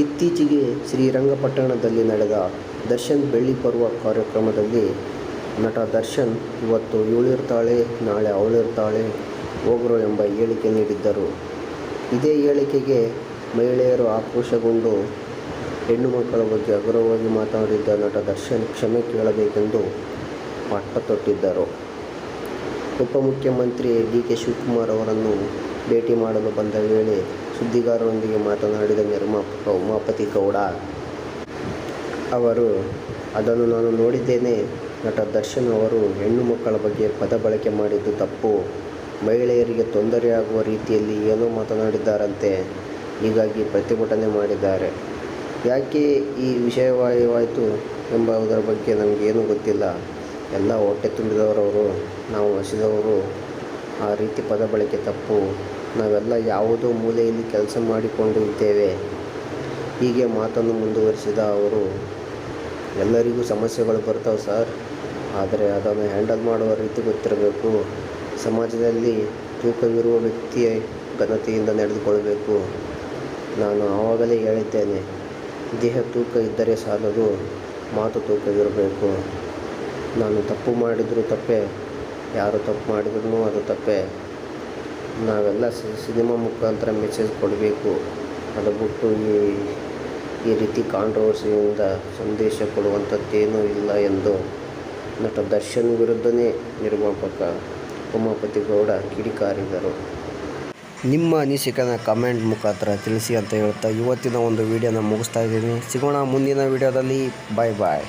ಇತ್ತೀಚೆಗೆ ಶ್ರೀರಂಗಪಟ್ಟಣದಲ್ಲಿ ನಡೆದ ದರ್ಶನ್ ಬೆಳ್ಳಿ ಪರ್ವ ಕಾರ್ಯಕ್ರಮದಲ್ಲಿ ನಟ ದರ್ಶನ್ ಇವತ್ತು ಇವಳಿರ್ತಾಳೆ, ನಾಳೆ ಅವಳಿರ್ತಾಳೆ ಹೋಗ್ರು ಎಂಬ ಹೇಳಿಕೆ ನೀಡಿದ್ದರು. ಇದೇ ಹೇಳಿಕೆಗೆ ಮಹಿಳೆಯರು ಆಕ್ರೋಶಗೊಂಡು ಹೆಣ್ಣು ಮಕ್ಕಳ ಬಗ್ಗೆ ಹಗುರವಾಗಿ ಮಾತನಾಡಿದ್ದ ನಟ ದರ್ಶನ್ ಕ್ಷಮೆ ಕೇಳಬೇಕೆಂದು ಪಟ್ಟ ತೊಟ್ಟಿದ್ದರು ಉಪಮುಖ್ಯಮಂತ್ರಿ ಡಿ ಕೆ ಶಿವಕುಮಾರ್ ಅವರನ್ನು ಭೇಟಿ ಮಾಡಲು ಬಂದ ವೇಳೆ ಸುದ್ದಿಗಾರರೊಂದಿಗೆ ಮಾತನಾಡಿದ ನಿರ್ಮಾಪಕ ಉಮಾಪತಿ ಗೌಡ, ಅವರು, ಅದನ್ನು ನಾನು ನೋಡಿದ್ದೇನೆ. ನಟ ದರ್ಶನ್ ಅವರು ಹೆಣ್ಣು ಮಕ್ಕಳ ಬಗ್ಗೆ ಪದ ಬಳಕೆ ಮಾಡಿದ್ದು ತಪ್ಪು. ಮಹಿಳೆಯರಿಗೆ ತೊಂದರೆಯಾಗುವ ರೀತಿಯಲ್ಲಿ ಏನೋ ಮಾತನಾಡಿದ್ದಾರಂತೆ. ಹೀಗಾಗಿ ಪ್ರತಿಭಟನೆ ಮಾಡಿದ್ದಾರೆ. ಯಾಕೆ ಈ ವಿಷಯವಾಯವಾಯಿತು ಎಂಬುದರ ಬಗ್ಗೆ ನಮಗೇನೂ ಗೊತ್ತಿಲ್ಲ. ಎಲ್ಲ ಹೊಟ್ಟೆ ತುಂಬಿದವರವರು, ನಾವು ಹಸಿದವರು ಆ ರೀತಿ ಪದ ಬಳಕೆ ತಪ್ಪು. ನಾವೆಲ್ಲ ಯಾವುದೋ ಮೂಲೆಯಲ್ಲಿ ಕೆಲಸ ಮಾಡಿಕೊಂಡು ಇದ್ದೇವೆ ಹೀಗೆ ಮಾತನ್ನು ಮುಂದುವರಿಸಿದ ಅವರು, ಎಲ್ಲರಿಗೂ ಸಮಸ್ಯೆಗಳು ಬರ್ತವೆ ಸರ್. ಆದರೆ ಅದನ್ನು ಹ್ಯಾಂಡಲ್ ಮಾಡುವ ರೀತಿ ಗೊತ್ತಿರಬೇಕು. ಸಮಾಜದಲ್ಲಿ ತೂಕವಿರುವ ವ್ಯಕ್ತಿಯ ಘನತೆಯಿಂದ ನಡೆದುಕೊಳ್ಬೇಕು ನಾನು ಆವಾಗಲೇ ಹೇಳಿದ್ದೇನೆ, ದೇಹ ತೂಕ ಇದ್ದರೆ ಸಾಲದು ಮಾತು ತೂಕವಿರಬೇಕು. ನಾನು ತಪ್ಪು ಮಾಡಿದರೂ ತಪ್ಪೇ. ಯಾರು ತಪ್ಪು ಮಾಡಿದ್ರು ಅದು ತಪ್ಪೇ. ನಾವೆಲ್ಲ ಸಿನಿಮಾ ಮುಖಾಂತರ ಮೆಸೇಜ್ ಕೊಡಬೇಕು. ಅದು ಬಿಟ್ಟು ಈ ಈ ರೀತಿ ಕಾಂಟ್ರವರ್ಸಿಯಿಂದ ಸಂದೇಶ ಕೊಡುವಂಥದ್ದೇನೂ ಇಲ್ಲ ಎಂದು ನಟ ದರ್ಶನ್ ವಿರುದ್ಧನೇ ನಿರ್ಮಾಪಕ ಉಮಾಪತಿ ಗೌಡ ಕಿಡಿಕಾರಿದರು. ನಿಮ್ಮ ಅನಿಸಿಕೆನ ಕಮೆಂಟ್ ಮುಖಾಂತರ ತಿಳಿಸಿ ಅಂತ ಹೇಳ್ತಾ ಇವತ್ತಿನ ಒಂದು ವಿಡಿಯೋನ ಮುಗಿಸ್ತಾ ಇದ್ದೀನಿ. ಸಿಗೋಣ ಮುಂದಿನ ವಿಡಿಯೋದಲ್ಲಿ ಬಾಯ್ ಬಾಯ್